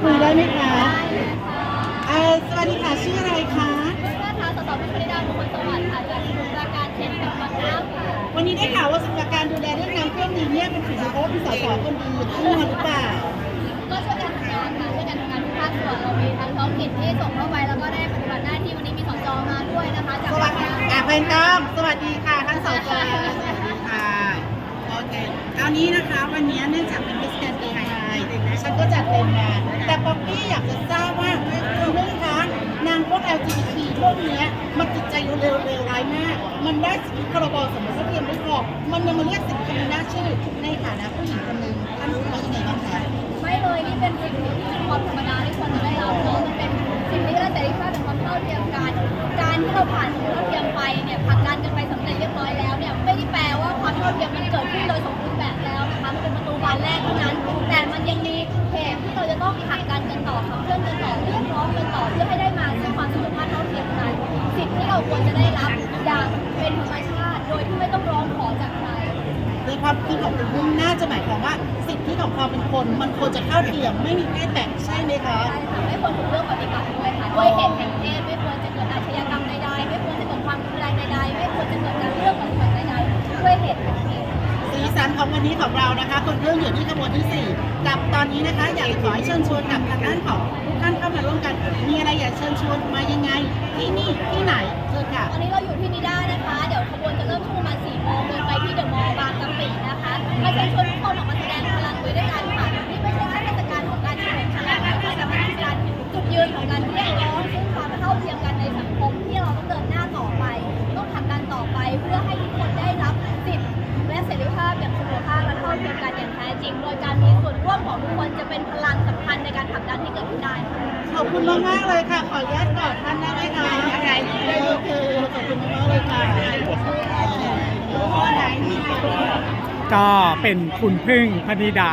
คุยได้ไหมคะเอ่อสวัสดีค่ะ ชื่ออะไรคะ นะคะสสพิพธิดาบุคคลสวัสดิ์ค่ะจากสมุทรปราการเขตกับบังน้ำค่ะวันนี้ได้ข่าวว่าสำนักการดูแลเรื่องน้ำท่วมดีเนี่ยเป็นฝีมือเขาเป็นสสคนดีคู่มาหรือเปล่า ก็ช่วยกันทำงานค่ะช่วยกันทำงานทุกภาคส่วนเรามีทั้งท้องถิ่นที่ส่งเข้าไปแล้วก็ได้ปฏิบัติหน้าที่วันนี้มีสจมาด้วยนะคะจากสวัสดีบังน้ำอะเพื่อนก้องสวัสดีค่ะท่านสจสวัสดีค่ะ โอเคคราวนี้นะคะวันนี้เนื่องจากเป็นเทศ จัดเต็มมาแต่ป๊อปปี้อยากจะทราบว่าคุณนุ่งคะนางพวก LGBT พวกเนี้ยมันจิตใจเร็วๆเร็วร้ายมาก มันได้สิทธิพรบสมรสเทียมไม่พอมันยังมาเรียกสิทธิคนน้าชื่อในฐานะผู้หญิงคนหนึ่งท่านรู้ว่ายังไงบ้างคะไม่เลยนี่เป็นสิทธิที่เป็นความธรรมดาที่ควรจะได้รับเนาะมันเป็นสิทธิและเสรีภาพเป็นความเท่าเทียมกัน การที่เราผ่านเท่าเทียมไปเนี่ยผลักดันกันไปสำเร็จเรียบร้อยแล้วเนี่ยไม่ได้แปลว่าความเท่าเทียมมันเกิดขึ้นโดยสมบูรณ์แบบแล้วนะคะมันเป็นประตูบานแรก เป็นธรรมชาติ โดยที่ไม่ต้องร้องขอจากใครในความคิดของคุณนุ่งน่าจะหมายความว่า สิทธิของความเป็นคน มันควรจะเท่าเทียมไม่มีเพศแบ่งใช่ไหมคะ ใช่ค่ะไม่ควรถูกเลือกปฏิบัติด้วยค่ะด้วยเหตุแห่งเพศไม่ควรจะเกิดอาชญากรรมใดๆไม่ควรจะเกิดความรุนแรงใดๆไม่ควรจะเกิดการเลือกปฏิบัติใดๆด้วยเหตุแห่งเพศ สีสันของวันนี้ของเรานะคะคุณเรื่องอยู่ที่ขบวนที่ 4 กับตอนนี้นะคะ อยากจะขอให้เชิญชวนกับทางด้านของทุกท่านเข้ามาร่วมกันมีอะไรอยากเชิญชวนมายังไง ที่นี่ที่ไหนเชิญค่ะ ตอนนี้เราอยู่ที่ ร่วมของทุกคนจะเป็นพลังสำคัญในการผลักดันให้เกิดขึ้นได้ค่ะขอบคุณมากมากๆเลยค่ะ ขออนุญาตกอดท่านได้ไหมคะอะไรโอเคขอบคุณมากๆเลยค่ะก็เป็นคุณพึ่งพนิดา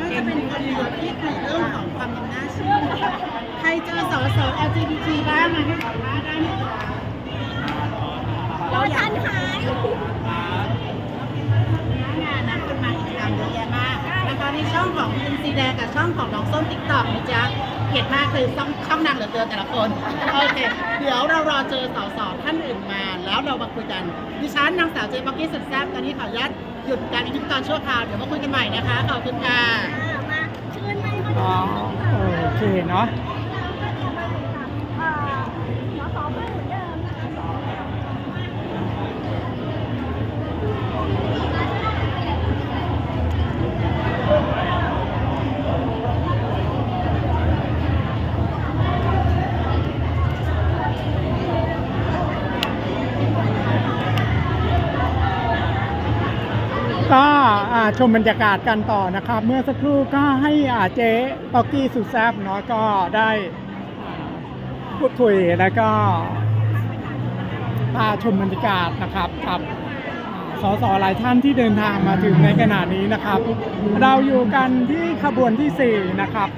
น่าจะเป็นคนเดียวที่ถูกเรื่องของความเป็นน่าเชื่อใครเจอสอสอ LGBT บ้างมาให้สัมภาษณ์ได้ไหมคะเรา ทันหายงานนะคุณมากิจกรรมเยอะแยะมากนะคะในช่องของคุณซีแดงกับช่องของน้องส้มติ๊กต็อกนะจ๊ะเผ็ดมากคือช่องช่องนางเหลือเกินแต่ละคนโอเคเดี๋ยวเรารอเจอสาวสอท่านอื่นมา แล้วเรามาคุยกันดิฉันนางสาวเจป๊อกกี้สุดแซ่บตอนนี้ขออนุญาตหยุดการพิธีกรชั่วคราวเดี๋ยวมาคุยกันใหม่นะคะขอบคุณค่ะมาเชิญมาอ๋อโอเคเนาะ ก็ชมบรรยากาศกันต่อนะครับ เมื่อสักครู่ก็ให้อาเจ๊ป๊อกกี้สุดแซบเนาะก็ได้พูดคุยแล้วก็พาชมบรรยากาศนะครับกับอ่าสสหลายท่านที่เดินทางมาถึงในขณะนี้นะครับ เราอยู่กันที่ขบวนที่ 4 นะครับ